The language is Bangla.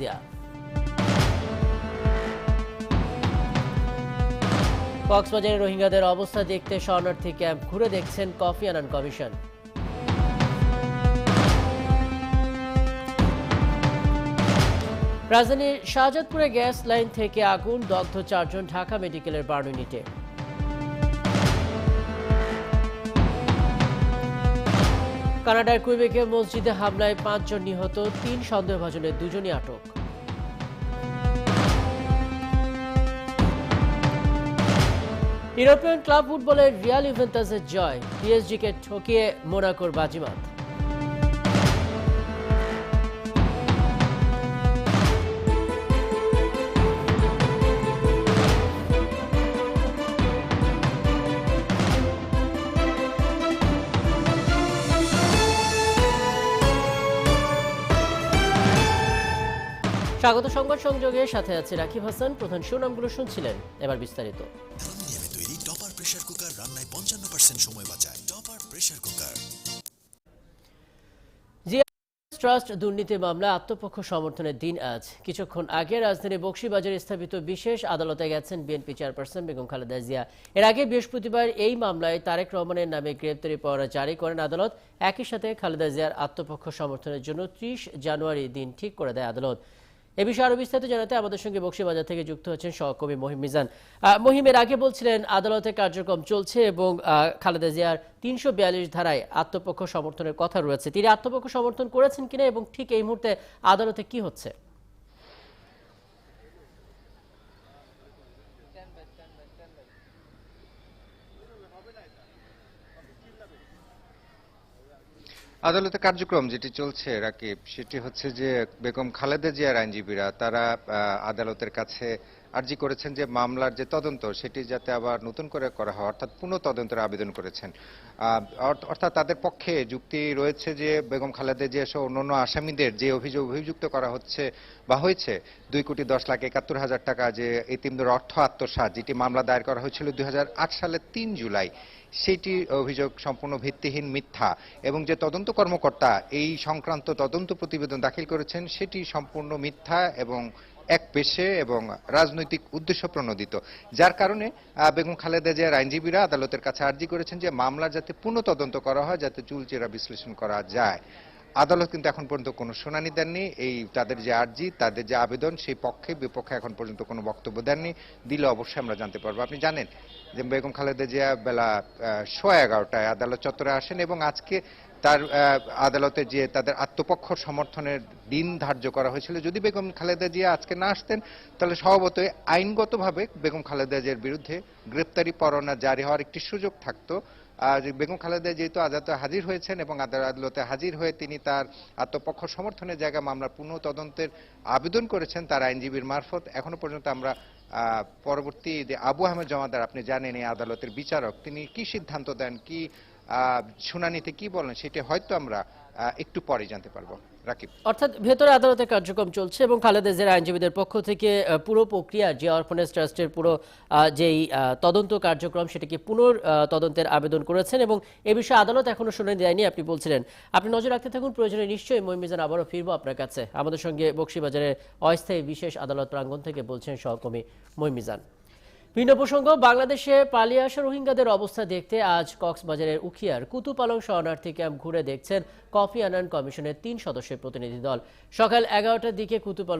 জিয়া কক্সবাজারে রোহিঙ্গাদের অবস্থা দেখতে শরণার্থী ক্যাম্প ঘুরে দেখছেন কফি আনান কমিশন। রাজধানীর শাহজাদপুরে গ্যাস লাইন থেকে আগুন, দগ্ধ চারজন ঢাকা মেডিকেলের বার্ন ইউনিটে কানাডার কুইবেকে মসজিদে হামলায় পাঁচজন নিহত, তিন সন্দেহভাজনের দুজনই আটক। ইউরোপিয়ান ক্লাব ফুটবলের রিয়াল ইভেন্টাসের জয়, পিএসজিকে ঠকিয়ে মোনাকোর বাজিমাত। স্বাগত সংবাদ সংযোগে সাথে আছে রাকিব হাসান। প্রধান শিরোনামগুলো শুনছিলেন। এবার বিস্তারিত। অ্যালুমিনিয়ামে তৈরি টপার প্রেসার কুকার রান্নায় পঞ্চান্ন পার্সেন্ট সময় বাঁচায় টপার প্রেসার কুকার। ট্রাস্ট দুর্নীতি মামলা আত্মপক্ষ সমর্থনের দিন আজ। কিছুক্ষণ আগে রাজধানী বক্সিবাজারে স্থাপিত বিশেষ আদালতে গেছেন বিএনপি চেয়ারপারসন বেগম খালেদা জিয়া। এর আগে বৃহস্পতিবার এই মামলায় তারেক রহমানের নামে গ্রেপ্তারি পরোয়ানা জারি করেন আদালত। একই সাথে খালেদা জিয়ার আত্মপক্ষ সমর্থনের জন্য ত্রিশ জানুয়ারি দিন ঠিক করে দেয় আদালত। এ বিষয়ে আরও বিস্তারিত জানাতে আমাদের সঙ্গে বক্সিবাজার থেকে যুক্ত হচ্ছেন সহকর্মী মহিম মিজান। মহিমের আগে বলছিলেন আদালতের কার্যক্রম চলছে এবং খালেদা জিয়ার তিনশো বিয়াল্লিশ ধারায় আত্মপক্ষ সমর্থনের কথা রয়েছে। তিনি আত্মপক্ষ সমর্থন করেছেন কিনা এবং ঠিক এই মুহূর্তে আদালতে কি হচ্ছে? আদালতে কার্যক্রম যেটি চলছে, রাকিব, সেটি হচ্ছে যে বেগম খালেদা জিয়ার আইনজীবীরা, তারা আদালতের কাছে আর্জি করেছেন যে মামলার যে তদন্ত, সেটি যাতে আবার নতুন করে করা হয়, অর্থাৎ পুনঃ তদন্তের আবেদন করেছেন। অর্থ- অর্থাৎ তাদের পক্ষে যুক্তি রয়েছে যে বেগম খালেদা জিয়া সহ অন্যান্য আসামিদের যে অভিযোগ, অভিযুক্ত করা হচ্ছে বা হয়েছে, দুই কোটি দশ লাখ একাত্তর হাজার টাকা যে এতিমদের অর্থ আত্মসাৎ যেটি মামলা দায়ের করা হয়েছিল দুই হাজার আট সালের তিন জুলাই, সেটি অভিযোগ সম্পূর্ণ ভিত্তিহীন মিথ্যা এবং যে তদন্ত কর্মকর্তা এই সংক্রান্ত তদন্ত প্রতিবেদন দাখিল করেছেন, সেটি সম্পূর্ণ মিথ্যা এবং এক পেশে এবং রাজনৈতিক উদ্দেশ্য প্রণোদিত। যার কারণে বেগম খালেদা জিয়ার আইনজীবীরা আদালতের কাছে আর্জি করেছেন যে মামলা যাতে পুনঃ তদন্ত করা হয়, যাতে চুলচেরা বিশ্লেষণ করা যায়। আদালত কিন্তু এখন পর্যন্ত কোনো শুনানি দেননি। এই তাদের যে আর্জি, তাদের যে আবেদন, সেই পক্ষে, বিপক্ষে এখন পর্যন্ত কোনো বক্তব্য দেননি। দিলে অবশ্যই আমরা জানতে পারব। আপনি জানেন যে বেগম খালেদা জিয়া বেলা সোয়া এগারোটায় আদালত চত্বরে আসেন এবং আজকে তার আদালতে যে তাদের আত্মপক্ষ সমর্থনের দিন ধার্য করা হয়েছিল। যদি বেগম খালেদা জিয়া আজকে না আসতেন, তাহলে স্বভাবতই আইনগতভাবে বেগম খালেদা জিয়ার বিরুদ্ধে গ্রেপ্তারি পরোয়ানা জারি হওয়ার একটি সুযোগ থাকতো। বেগম খালেদা যেহেতু আদালতে হাজির হয়েছেন এবং আদালতে হাজির হয়ে তিনি তার আত্মপক্ষ সমর্থনের জায়গা মামলার পুনঃ তদন্তের আবেদন করেছেন, তার আইনজীবীর মারফত। এখনও পর্যন্ত আমরা পরবর্তী যে আবু আহমেদ জমাদার আপনি জানেন এই আদালতের বিচারক, তিনি কি সিদ্ধান্ত দেন, কি শুনানিতে কি বলেন, সেটি হয়তো আমরা একটু পরে জানতে পারব। অর্থাৎ ভেতরে আদালতের কার্যক্রম চলছে এবং খালেদা জিয়ার আইনজীবীদের পক্ষ থেকে পুরো প্রক্রিয়া, জিয়া অর্ফনেজ ট্রাস্টের পুরো যেই তদন্ত কার্যক্রম সেটাকে পুনর তদন্তের আবেদন করেছেন এবং এ বিষয়ে আদালত এখনও শুনানি দেয়নি, আপনি বলছিলেন। আপনি নজর রাখতে থাকুন, প্রয়োজনে নিশ্চয়ই মহিমিজান আবারও ফিরবো আপনার কাছে। আমাদের সঙ্গে বক্সিবাজারের অস্থায়ী বিশেষ আদালত প্রাঙ্গণ থেকে বলছেন সহকর্মী মহিমিজান ভিন্ন প্রসঙ্গ, বাংলাদেশে পালিয়ে আসা রোহিঙ্গাদের অবস্থা দেখতে আজ কক্সবাজারের উখিয়ার কুতুপালং শরণার্থী ক্যাম্প ঘুরে দেখছেন কফি আনান কমিশনের তিন সদস্যের প্রতিনিধি দল। সকাল এগারোটার দিকে কুতুপালং